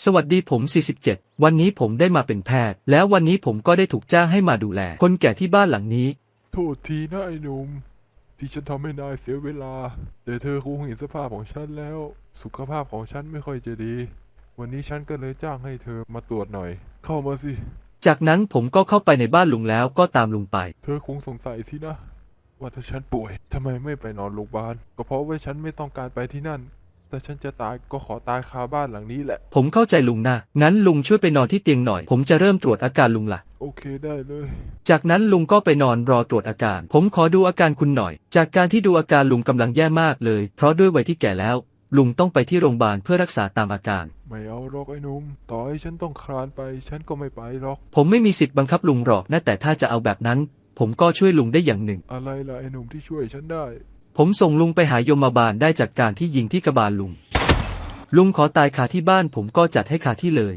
สวัสดีผม 47 วันนี้ผมได้มาเป็นแพทย์ แล้ววันนี้ผมก็ได้ถูกจ้างให้มาดูแล คนแก่ที่บ้านหลังนี้ โทษทีนะไอ้หนุ่มที่ฉันทำให้นายเสียเวลา แต่เธอคงเห็นสภาพของฉันแล้ว สุขภาพของฉันไม่ค่อยจะดี วันนี้ฉันก็เลยจ้างให้เธอมาตรวจหน่อย เข้ามาสิ จากนั้นผมก็เข้าไปในบ้านลุงแล้วก็ตามลุงไป เธอคงสงสัยสินะ ว่าถ้าฉันป่วยทำไมไม่ไปนอนโรงพยาบาลก็เพราะว่าฉันไม่ต้องการไปที่นั่น แต่ฉันจะตายก็ขอตายคาบ้านหลังนี้แหละ ผมเข้าใจลุงนะ งั้นลุงช่วยไปนอนที่เตียงหน่อย ผมจะเริ่มตรวจอาการลุงละโอเคได้เลย จากนั้นลุงก็ไปนอนรอตรวจอาการ ผมขอดูอาการคุณหน่อย จากการที่ดูอาการลุงกำลังแย่มากเลย เพราะด้วยวัยที่แก่แล้ว ลุงต้องไปที่โรงพยาบาลเพื่อรักษาตามอาการ ไม่เอาหรอกไอ้หนุ่ม ต่อให้ฉันต้องคลานไป ฉันก็ไม่ไปหรอก ผมไม่มีสิทธิ์บังคับลุงหรอกนะแต่ถ้าจะเอาแบบนั้น ผมก็ช่วยลุงได้อย่างหนึ่ง อะไรล่ะไอ้หนุ่มที่ช่วยฉันได้ ผมส่งลุงไปหายมบาลได้จากการที่ยิงที่กระบาลลุง ลุงขอตายคาที่บ้านผมก็จัดให้คาที่เลย